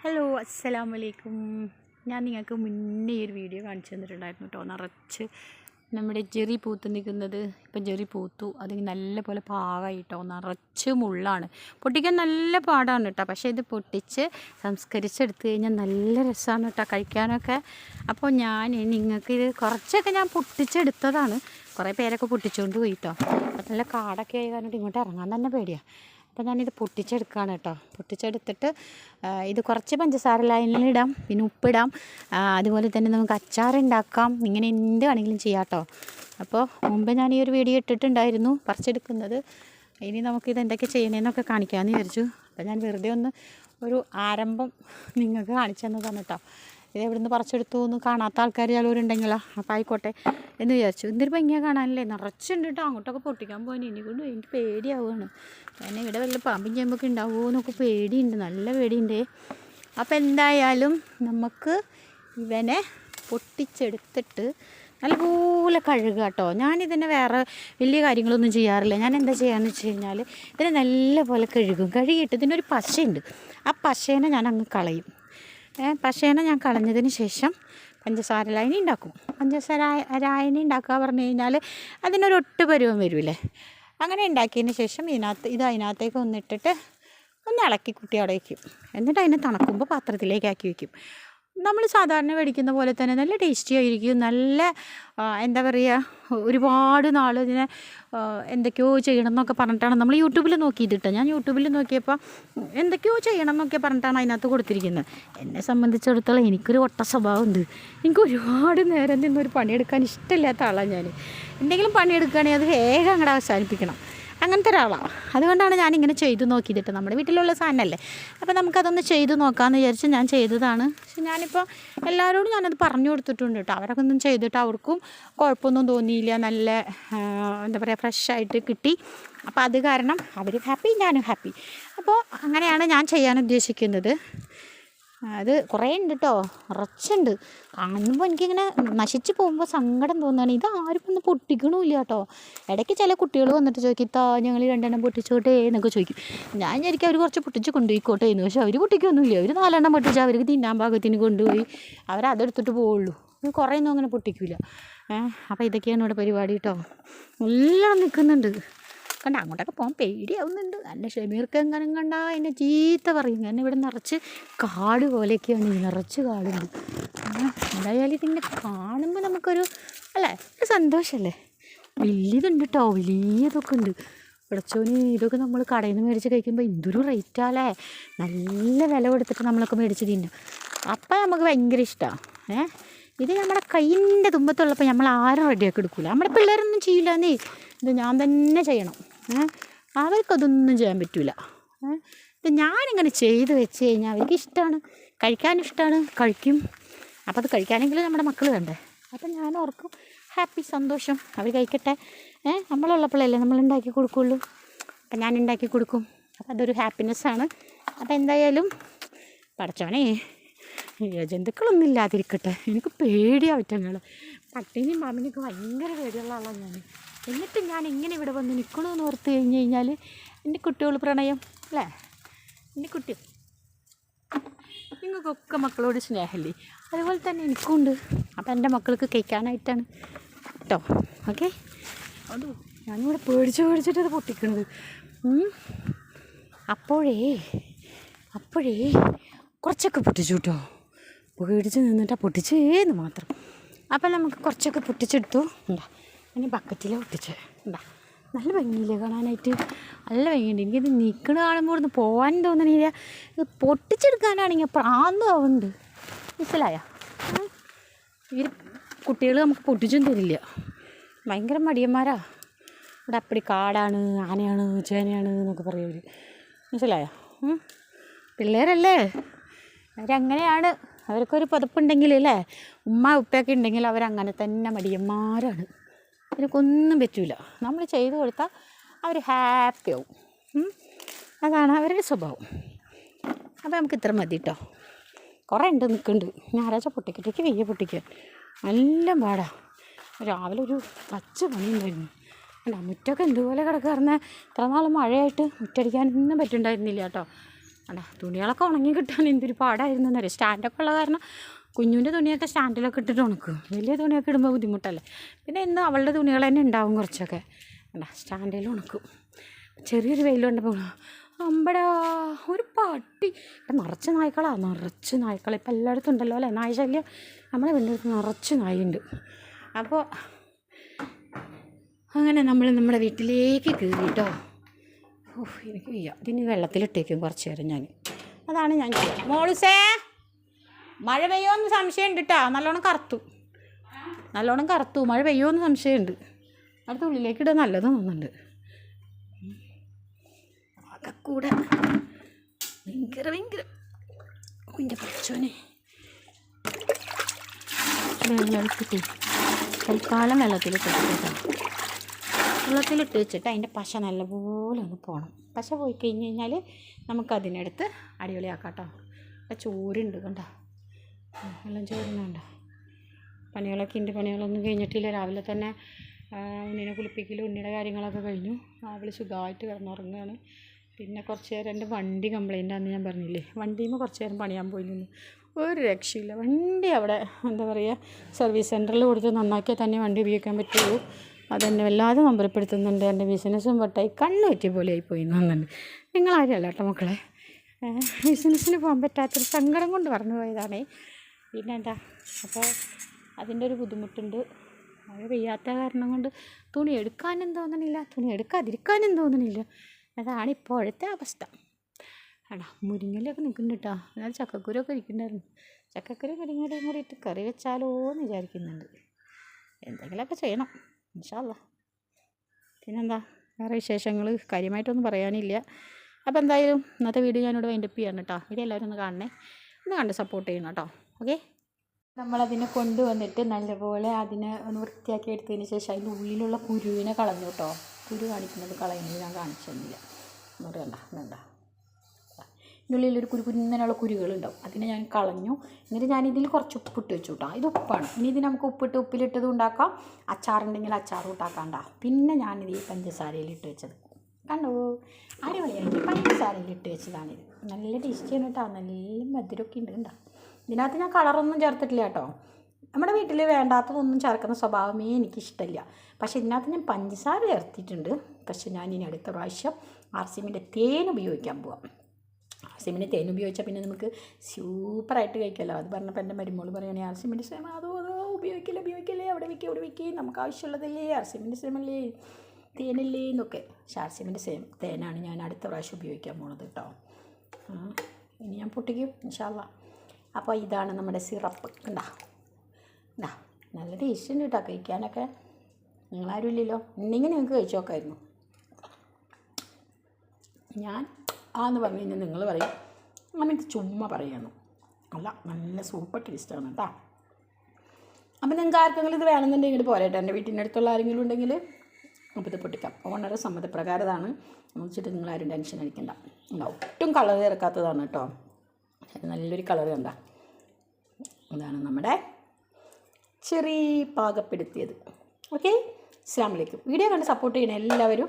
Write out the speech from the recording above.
Hello അസ്സലാം വലൈക്കും ഞാൻ നിങ്ങൾക്ക് മുന്നേ ഒരു വീഡിയോ കാണിച്ചു തന്നിട്ടുണ്ടായിരുന്നു കേട്ടോ നിറച്ച് നമ്മുടെ ജെറി പൂത്ത് നിൽക്കുന്നത് ഇപ്പം ജെറി പൂത്തു. അത് നല്ല പോലെ പാകമായി കേട്ടോ നിറച്ച് മുള്ളാണ്. പൊട്ടിക്കാൻ നല്ല പാടാണ് കേട്ടോ പക്ഷേ ഇത് പൊട്ടിച്ച് സംസ്കരിച്ചെടുത്ത് കഴിഞ്ഞാൽ നല്ല രസമാണ് കേട്ടോ കഴിക്കാനൊക്കെ. അപ്പോൾ ഞാൻ നിങ്ങൾക്ക് ഇത് കുറച്ചൊക്കെ ഞാൻ പൊട്ടിച്ചെടുത്തതാണ്. കുറേ പേരൊക്കെ പൊട്ടിച്ചുകൊണ്ട് പോയി കേട്ടോ നല്ല കാടൊക്കെ ആയി കാരണം ഇങ്ങോട്ട് ഇറങ്ങാൻ തന്നെ പേടിയാണ് അപ്പോൾ ഞാനിത് പൊട്ടിച്ചെടുക്കുകയാണ് കേട്ടോ. പൊട്ടിച്ചെടുത്തിട്ട് ഇത് കുറച്ച് പഞ്ചസാര ലൈനിലിടാം പിന്നെ ഉപ്പിടാം അതുപോലെ തന്നെ നമുക്ക് അച്ചാറുണ്ടാക്കാം ഇങ്ങനെ എന്ത് വേണമെങ്കിലും ചെയ്യാം കേട്ടോ. അപ്പോൾ മുമ്പ് ഞാൻ ഈ ഒരു വീഡിയോ ഇട്ടിട്ടുണ്ടായിരുന്നു പറിച്ചെടുക്കുന്നത്. ഇനി നമുക്കിത് എന്തൊക്കെ ചെയ്യണമെന്നൊക്കെ കാണിക്കാമെന്ന് വിചാരിച്ചു. അപ്പോൾ ഞാൻ വെറുതെ ഒന്ന് ഒരു ആരംഭം നിങ്ങൾക്ക് കാണിച്ചു തന്നതാണ് കേട്ടോ. ഇത് എവിടെ നിന്ന് പറിച്ചെടുത്തു എന്ന് കാണാത്ത ആൾക്കാർ ചിലവരുണ്ടെങ്കിലോ അപ്പം ആയിക്കോട്ടെ എന്ന് വിചാരിച്ചു. എന്തൊരു ഭംഗിയാണ് കാണാനല്ലേ? നിറച്ചുണ്ട് കേട്ടോ അങ്ങോട്ടൊക്കെ പൊട്ടിക്കാൻ പോകാൻ ഇനി കൊണ്ട് എനിക്ക് പേടിയാവുകയാണ്. പിന്നെ ഇവിടെ വല്ല പാമ്പും ചേമ്പൊക്കെ ഉണ്ടാവുമോ എന്നൊക്കെ പേടിയുണ്ട്. നല്ല പേടിയുണ്ട്. അപ്പോൾ എന്തായാലും നമുക്ക് ഇവനെ പൊട്ടിച്ചെടുത്തിട്ട് നല്ലപോലെ കഴുകുക കേട്ടോ ഞാനിതിനെ വേറെ വലിയ കാര്യങ്ങളൊന്നും ചെയ്യാറില്ല. ഞാൻ എന്താ ചെയ്യാന്ന് വെച്ച് കഴിഞ്ഞാൽ ഇതിനെ നല്ലപോലെ കഴുകും. കഴുകിയിട്ട് ഇതിനൊരു പശയുണ്ട്. ആ പശേനെ ഞാൻ അങ്ങ് കളയും. പശേനെ ഞാൻ കളഞ്ഞതിന് ശേഷം പഞ്ചസാര ലായനി ഉണ്ടാക്കും. പഞ്ചസാര രായനി ഉണ്ടാക്കുക പറഞ്ഞു കഴിഞ്ഞാൽ അതിനൊരു ഒട്ട് പരുവം വരില്ലേ അങ്ങനെ ഉണ്ടാക്കിയതിന് ശേഷം ഇതിനകത്ത് ഇത് അതിനകത്തേക്ക് ഒന്നിട്ടിട്ട് ഒന്ന് ഇളക്കി കുട്ടി അവിടെ വയ്ക്കും. എന്നിട്ട് അതിനെ തണുക്കുമ്പോൾ പാത്രത്തിലേക്ക് ആക്കി വയ്ക്കും. നമ്മൾ സാധാരണ മേടിക്കുന്ന പോലെ തന്നെ നല്ല ടേസ്റ്റി ആയിരിക്കും. നല്ല എന്താ പറയുക ഒരുപാട് നാൾ ഇതിനെ എന്തൊക്കെയോ ചെയ്യണം എന്നൊക്കെ പറഞ്ഞിട്ടാണ് നമ്മൾ യൂട്യൂബിൽ നോക്കിയിട്ട് ഞാൻ യൂട്യൂബിൽ നോക്കിയപ്പോൾ എന്തൊക്കെയോ ചെയ്യണം എന്നൊക്കെ പറഞ്ഞിട്ടാണ് അതിനകത്ത് കൊടുത്തിരിക്കുന്നത്. എന്നെ സംബന്ധിച്ചിടത്തോളം എനിക്കൊരു ഒട്ട സ്വഭാവമുണ്ട്. എനിക്ക് ഒരുപാട് നേരം നിന്നൊരു പണിയെടുക്കാൻ ഇഷ്ടമില്ലാത്ത ആളാണ് ഞാൻ. എന്തെങ്കിലും പണിയെടുക്കുകയാണെങ്കിൽ അത് വേഗം അങ്ങോട്ട് അവസാനിപ്പിക്കണം. അങ്ങനത്തെ ഒരാളാണ് അതുകൊണ്ടാണ് ഞാനിങ്ങനെ ചെയ്തു നോക്കിയിട്ട് നമ്മുടെ വീട്ടിലുള്ള സാധനമല്ലേ. അപ്പോൾ നമുക്കതൊന്ന് ചെയ്തു നോക്കാമെന്ന് വിചാരിച്ച് ഞാൻ ചെയ്തതാണ്. പക്ഷെ ഞാനിപ്പോൾ എല്ലാവരോടും ഞാനത് പറഞ്ഞു കൊടുത്തിട്ടുണ്ട് കേട്ടോ. അവരൊക്കെ ഒന്നും ചെയ്തിട്ട് അവർക്കും കുഴപ്പമൊന്നും തോന്നിയില്ല. നല്ല എന്താ പറയുക ഫ്രഷായിട്ട് കിട്ടി. അപ്പോൾ അത് കാരണം അവർ ഹാപ്പി ഞാനും ഹാപ്പി അപ്പോൾ അങ്ങനെയാണ് ഞാൻ ചെയ്യാൻ ഉദ്ദേശിക്കുന്നത്. അത് കുറേ ഉണ്ട് കേട്ടോ നിറച്ചുണ്ട്. കാണുമ്പോൾ എനിക്കിങ്ങനെ നശിച്ച് പോകുമ്പോൾ സങ്കടം തോന്നുകയാണ് ഇത് ആരും ഒന്ന് പൊട്ടിക്കണമില്ല കേട്ടോ ഇടയ്ക്ക് ചില കുട്ടികൾ വന്നിട്ട് ചോദിക്കും താ ഞങ്ങൾ രണ്ടെണ്ണം പൊട്ടിച്ചോട്ടെ? എന്നൊക്കെ ചോദിക്കും. ഞാൻ വിചാരിക്കും അവർ കുറച്ച് പൊട്ടിച്ച് കൊണ്ടുപോയിക്കോട്ടെ എന്ന്. പക്ഷെ അവർ പൊട്ടിക്കൊന്നുമില്ല. അവർ നാലെണ്ണം പൊട്ടിച്ച് അവർക്ക് തിന്നാൻ ഭാഗത്തിന് കൊണ്ടുപോയി. അവരതെടുത്തിട്ട് പോവുള്ളൂ. ഇത് കുറേ ഒന്നും അങ്ങനെ പൊട്ടിക്കില്ല അപ്പോൾ ഇതൊക്കെയാണ് ഇവിടെ പരിപാടി കേട്ടോ എല്ലാം നിൽക്കുന്നുണ്ട്. കണ്ട അങ്ങോട്ടൊക്കെ പോകാൻ പേടിയാവുന്നുണ്ട്. എന്റെ ഷമീർക്ക് എങ്ങനെ കണ്ടാ എന്നെ ചീത്ത പറയും. കാരണം ഇവിടെ നിറച്ച് കാട് പോലെയൊക്കെയാണ് നിറച്ച് കാടുണ്ട് എന്തായാലും ഇതിങ്ങനെ കാണുമ്പോൾ നമുക്കൊരു അല്ലേ? ഒരു സന്തോഷമല്ലേ വലിയതുണ്ട് കേട്ടോ വലിയതൊക്കെ ഉണ്ട്. വിളച്ചോന് ഇതൊക്കെ നമ്മൾ കടയിൽ നിന്ന് മേടിച്ച് കഴിക്കുമ്പോൾ എന്തൊരു റേറ്റാല്ലേ നല്ല വില കൊടുത്തിട്ട് നമ്മളൊക്കെ മേടിച്ച് തിന്നും. അപ്പം നമുക്ക് ഭയങ്കര ഇഷ്ടമാണ് ഏ? ഇത് നമ്മുടെ കയ്യിന്റെ തുമ്പത്തുള്ളപ്പോൾ നമ്മൾ ആരും റെഡിയാക്കി എടുക്കില്ല നമ്മുടെ പിള്ളേരൊന്നും ചെയ്യില്ല എന്നേ ഇത് ഞാൻ തന്നെ ചെയ്യണം. അവർക്കതൊന്നും ചെയ്യാൻ പറ്റില്ല ഇപ്പം ഞാനിങ്ങനെ ചെയ്ത് വെച്ച് കഴിഞ്ഞാൽ അവർക്ക് ഇഷ്ടമാണ് കഴിക്കാൻ ഇഷ്ടമാണ് കഴിക്കും. അപ്പോൾ അത് കഴിക്കാനെങ്കിലും നമ്മുടെ മക്കൾ വേണ്ടേ? അപ്പം ഞാൻ ഓർക്കും ഹാപ്പി സന്തോഷം. അവർ കഴിക്കട്ടെ. ഏഹ് നമ്മളുള്ളപ്പോഴല്ലേ നമ്മൾ ഉണ്ടാക്കി കൊടുക്കുള്ളൂ. അപ്പം ഞാൻ ഉണ്ടാക്കി കൊടുക്കും. അപ്പം അതൊരു ഹാപ്പിനെസ്സാണ് അപ്പം എന്തായാലും പഠിച്ചോണേ ജന്തുക്കളൊന്നും ഇല്ലാതിരിക്കട്ടെ. എനിക്ക് പേടിയാവറ്റങ്ങൾ പട്ടിനെയും പാമ്പിനെയൊക്കെ ഭയങ്കര പേടിയുള്ള ആളാണ് ഞാൻ എന്നിട്ട് ഞാൻ എങ്ങനെ ഇവിടെ വന്ന് നിൽക്കണമെന്ന് ഓർത്ത് കഴിഞ്ഞ് കഴിഞ്ഞാൽ എന്റെ കുട്ടികൾ പ്രണയം അല്ലേ? എന്റെ കുട്ടി. നിങ്ങൾക്കൊക്കെ മക്കളോട് സ്നേഹമല്ലേ? അതുപോലെ തന്നെ എനിക്കുണ്ട്. അപ്പം എന്റെ മക്കൾക്ക് കഴിക്കാനായിട്ടാണ്. കേട്ടോ? ഓക്കെ? അതോ ഞാനിവിടെ പേടിച്ച് പേടിച്ചിട്ട് അത് പൊട്ടിക്കണത്. അപ്പോഴേ അപ്പോഴേ കുറച്ചൊക്കെ പൊട്ടിച്ചു കേട്ടോ. പേടിച്ച് നിന്നിട്ടാണ് പൊട്ടിച്ചേന്ന് മാത്രം. അപ്പം നമുക്ക് കുറച്ചൊക്കെ പൊട്ടിച്ചെടുത്തു. ഉണ്ടാ ഇനി ബക്കറ്റിൽ ഒട്ടിച്ച്. ഉണ്ടാ നല്ല ഭംഗിയില്ലേ കാണാനായിട്ട്? നല്ല ഭംഗിയുണ്ട്. എനിക്കിത് നിൽക്കണ കാണുമ്പോൾ ഒന്ന് പോകാൻ തോന്നണില്ല. ഇത് പൊട്ടിച്ചെടുക്കാനാണെങ്കിൽ പ്രാന്തമാവുന്നുണ്ട് മനസ്സിലായ? ഇവർ കുട്ടികൾ നമുക്ക് പൊട്ടിച്ചും തരില്ല. ഭയങ്കര മടിയന്മാരാ. ഇവിടെ അപ്പടി കാടാണ് ആനയാണ് ചേനയാണ് എന്നൊക്കെ പറയും മനസ്സിലായോ. പിള്ളേരല്ലേ? അവരങ്ങനെയാണ്. അവർക്കൊരു പുതപ്പുണ്ടെങ്കിൽ അല്ലേ? ഉമ്മ ഉപ്പയൊക്കെ ഉണ്ടെങ്കിൽ അവരങ്ങനെ തന്നെ മടിയന്മാരാണ്. അവർക്കൊന്നും പറ്റില്ല നമ്മൾ ചെയ്തു കൊടുത്താൽ അവർ ഹാപ്പി ആവും. അതാണ് അവരുടെ സ്വഭാവം. അപ്പോൾ നമുക്ക് ഇത്ര മതി കേട്ടോ കുറേ ഉണ്ട് നിൽക്കുന്നുണ്ട് ഞായറാഴ്ച പൊട്ടിക്കട്ടേക്ക് വെയ്യ പൊട്ടിക്കാൻ. നല്ല പാടാ. രാവിലെ ഒരു പച്ച പണി ഉണ്ടായിരുന്നു അല്ല മുറ്റമൊക്കെ എന്തുപോലെ കിടക്കാറുന്ന ഇത്ര നാൾ മഴയായിട്ട് മുറ്റടിക്കാനൊന്നും പറ്റുണ്ടായിരുന്നില്ല കേട്ടോ അല്ല തുണികളൊക്കെ ഉണങ്ങി കിട്ടാൻ എന്തൊരു പാടായിരുന്നു എന്നറിയാം? സ്റ്റാൻഡൊക്കെ ഉള്ള കാരണം കുഞ്ഞുന്റെ തുണിയൊക്കെ സ്റ്റാൻഡിലൊക്കെ ഇട്ടിട്ട് ഉണക്കും. വലിയ തുണിയൊക്കെ ഇടുമ്പോൾ ബുദ്ധിമുട്ടല്ലേ? പിന്നെ ഇന്ന് അവളുടെ തുണികൾ തന്നെ ഉണ്ടാവും കുറച്ചൊക്കെ. വേണ്ട സ്റ്റാൻഡിൽ ഉണക്കും. ചെറിയൊരു വെയിൽ കൊണ്ടപ്പോൾ അമ്പടാ ഒരു പട്ടി. ഇപ്പം നിറച്ച് നായ്ക്കളാണ് നിറച്ച് നായ്ക്കൾ ഇപ്പം എല്ലായിടത്തും ഉണ്ടല്ലോ അല്ലേ? നായ ശല്യം. നമ്മളെ വീടിന്റെ നിറച്ച് നായുണ്ട് അപ്പോൾ അങ്ങനെ നമ്മൾ നമ്മുടെ വീട്ടിലേക്ക് കയറിയിട്ടോ ഓഹ് എനിക്ക് വയ്യ. ഇതിന് വെള്ളത്തിലിട്ടേക്കും കുറച്ച് നേരം ഞാൻ അതാണ് ഞാൻ മോളുസേ! മഴ പെയ്യുമെന്ന് സംശയമുണ്ട് കേട്ടോ നല്ലോണം കറുത്തു. നല്ലോണം കറുത്തു. മഴ പെയ്യുമെന്ന് സംശയമുണ്ട്. അടുത്ത ഉള്ളിലേക്ക് ഇടാൻ നല്ലത് തോന്നുന്നുണ്ട്. ആകെ കൂടെ. ഭയങ്കര ഭയങ്കര. എന്റെ പച്ചോനെ വെള്ളത്തിട്ട് തൽക്കാലം വെള്ളത്തിലിട്ട് വെള്ളത്തിലിട്ട് വെച്ചിട്ട് അതിന്റെ പശ നല്ലപോലെ ഒന്ന് പോകണം പശ പോയി കഴിഞ്ഞ് കഴിഞ്ഞാൽ നമുക്കതിനെടുത്ത് അടിപൊളിയാക്കാം കേട്ടോ. ചോരുണ്ട് കണ്ട. എല്ലാം ചോറുന്നുണ്ട്. പണികളൊക്കെ ഉണ്ട്. പണികളൊന്നും കഴിഞ്ഞിട്ടില്ല. രാവിലെ തന്നെ ഉണ്ണിനെ കുളിപ്പിക്കലും ഉണ്ണിയുടെ കാര്യങ്ങളൊക്കെ കഴിഞ്ഞു. അവൾ സുഖമായിട്ട് കിടന്നുറങ്ങുകയാണ്. പിന്നെ കുറച്ച് നേരം എന്റെ വണ്ടി കംപ്ലൈന്റ് ആണെന്ന് ഞാൻ പറഞ്ഞില്ലേ? വണ്ടിയുമ്പോൾ കുറച്ച് നേരം പണിയാൻ പോയി നിന്നു ഒരു രക്ഷയില്ല. വണ്ടി അവിടെ എന്താ പറയുക സർവീസ് സെന്ററിൽ കൊടുത്ത് നന്നാക്കിയാൽ തന്നെ വണ്ടി ഉപയോഗിക്കാൻ പറ്റുള്ളൂ. അതെന്നെ വല്ലാതെ നമ്പരപ്പെടുത്തുന്നുണ്ട്. എന്റെ ബിസിനസ്സും വട്ടായി കണ്ണ് പറ്റിയ പോലെ ആയിപ്പോയി എന്നുണ്ട് നിങ്ങളാരും കേട്ടോ മക്കളെ. ബിസിനസ്സിന് പോകാൻ പറ്റാത്തൊരു സങ്കടം കൊണ്ട് പറഞ്ഞു പോയതാണേ പിന്നെ എന്താ അപ്പോൾ അതിന്റെ ഒരു ബുദ്ധിമുട്ടുണ്ട്. മഴ പെയ്യാത്ത കാരണം കൊണ്ട് തുണി എടുക്കാനും തോന്നണില്ല തുണി എടുക്കാതിരിക്കാനും തോന്നണില്ല. അതാണ് ഇപ്പോഴത്തെ അവസ്ഥ. ആടാ മുരിങ്ങലൊക്കെ നിൽക്കുന്നുണ്ട് കേട്ടോ എന്നാൽ ചക്കക്കുരൊക്കെ ഇരിക്കുന്നുണ്ടായിരുന്നു ചക്കക്കുരു മുരിങ്ങയുടെ കൂടി ഇട്ട് കറി വെച്ചാലോ എന്ന് വിചാരിക്കുന്നുണ്ട്. എന്തെങ്കിലുമൊക്കെ ചെയ്യണം. ഇൻഷാല്ല പിന്നെന്താ? വേറെ വിശേഷങ്ങൾ കാര്യമായിട്ടൊന്നും പറയാനില്ല. അപ്പോൾ എന്തായാലും ഇന്നത്തെ വീഡിയോ ഞാനിവിടെ വൈൻഡപ്പ് ചെയ്യാണ് കേട്ടോ വീഡിയോ എല്ലാവരും ഒന്ന് കാണണേ. ഒന്ന് കണ്ട് സപ്പോർട്ട് ചെയ്യണം കേട്ടോ ഓക്കെ? നമ്മളതിനെ കൊണ്ടുവന്നിട്ട് നല്ലപോലെ അതിനെ ഒന്ന് വൃത്തിയാക്കി എടുത്തതിന് ശേഷം അതിന്റെ ഉള്ളിലുള്ള കുരുവിനെ കളഞ്ഞു കേട്ടോ. കുരു കാണിക്കുന്നത് കളയുന്നത് ഞാൻ കാണിച്ചൊന്നുമില്ല. ഇങ്ങോട്ട് കണ്ട കണ്ട ഇതിന്റെ ഉള്ളിലൊരു കുരു കുരുന്നനുള്ള കുരുകളുണ്ടാവും. അതിനെ ഞാൻ കളഞ്ഞു. എന്നിട്ട് ഞാൻ ഇതിൽ കുറച്ച് ഉപ്പിട്ട് വെച്ചു കേട്ടോ. ഇത് ഉപ്പാണ്. ഇനി ഇത് നമുക്ക് ഉപ്പിട്ട് ഉപ്പിലിട്ടതും ഉണ്ടാക്കാം. അച്ചാറുണ്ടെങ്കിൽ അച്ചാറും ഉണ്ടാക്കാണ്ട പിന്നെ ഞാനിത് ഈ പഞ്ചസാരയിൽ ഇട്ട് വെച്ചത്. കണ്ടോ? അടിപൊളിയായിട്ട് പഞ്ചസാരയിൽ ഇട്ട് വെച്ചതാണിത്. നല്ല ടേസ്റ്റിയാണ് കേട്ടോ നല്ല മധുരമൊക്കെ ഉണ്ട് കണ്ടോ? ഇതിനകത്ത് ഞാൻ കളറൊന്നും ചേർത്തിട്ടില്ല കേട്ടോ നമ്മുടെ വീട്ടിൽ വേണ്ടാത്തതൊന്നും ചേർക്കുന്ന സ്വഭാവമേ എനിക്കിഷ്ടമില്ല പക്ഷേ ഇതിനകത്ത് ഞാൻ പഞ്ചസാര ചേർത്തിട്ടുണ്ട്. പക്ഷേ ഞാൻ ഇനി അടുത്ത പ്രാവശ്യം ആർ സി എമ്മിന്റെ തേൻ ഉപയോഗിക്കാൻ പോവാം. ആർ സി എമ്മിന്റെ തേൻ ഉപയോഗിച്ചാൽ പിന്നെ നമുക്ക് സൂപ്പറായിട്ട് കഴിക്കാമല്ലോ അത് പറഞ്ഞപ്പോൾ എന്റെ മരുമോൾ പറയുകയാണെ ആർ സി എമ്മിന്റെ സേമ അതോ അതോ ഉപയോഗിക്കില്ല ഉപയോഗിക്കില്ലേ അവിടെ വയ്ക്കുക അവിടെ വയ്ക്കുക നമുക്ക് ആവശ്യമുള്ളതല്ലേ ആർ സി എമ്മിന്റെ സേമല്ലേ തേനല്ലേ എന്നൊക്കെ. എമ്മിന്റെ സെയിം തേനാണ് ഞാൻ അടുത്ത പ്രാവശ്യം ഉപയോഗിക്കാൻ പോണത് കേട്ടോ. ഇനി ഞാൻ പൊട്ടിക്കും ഇൻഷാല്ല അപ്പോൾ ഇതാണ് നമ്മുടെ സിറപ്പ്. കണ്ടാ? ഉണ്ടാ നല്ല ടേസ്റ്റ് ഉണ്ട് കേട്ടോ കഴിക്കാനൊക്കെ. നിങ്ങളാരും ഇല്ലല്ലോ. ഉണ്ടെങ്കിൽ നിങ്ങൾക്ക് കഴിച്ചു നോക്കായിരുന്നു. ഞാൻ ആന്ന് പറഞ്ഞു കഴിഞ്ഞാൽ നിങ്ങൾ പറയും. അങ്ങനത്തെ ചുമ്മാ പറയുന്നു. അല്ല നല്ല സൂപ്പർ ടേസ്റ്റാണ് കേട്ടോ. അപ്പം നിങ്ങൾക്ക് ആർക്കെങ്കിലും ഇത് വേണമെന്നുണ്ടെങ്കിൽ പോരട്ടെ. എന്റെ വീട്ടിന്റെ അടുത്തുള്ള ആരെങ്കിലും ഉണ്ടെങ്കിൽ അപ്പോൾ ഇത് പൊട്ടിക്കാം. വളരെ സമ്മതപ്രകാരമാണ്. വെച്ചിട്ട് നിങ്ങൾ ആരും ടെൻഷൻ അടിക്കണ്ട. എന്താ ഒട്ടും കളർ ചേർക്കാത്തതാണ് കേട്ടോ. നല്ലൊരു കളർ കണ്ട. ഇതാണ് നമ്മുടെ ചെറിയ പാകപ്പെടുത്തിയത്. ഓക്കെ? അസ്സാം വലൈക്കും വീഡിയോ കണ്ട് സപ്പോർട്ട് ചെയ്യണ എല്ലാവരും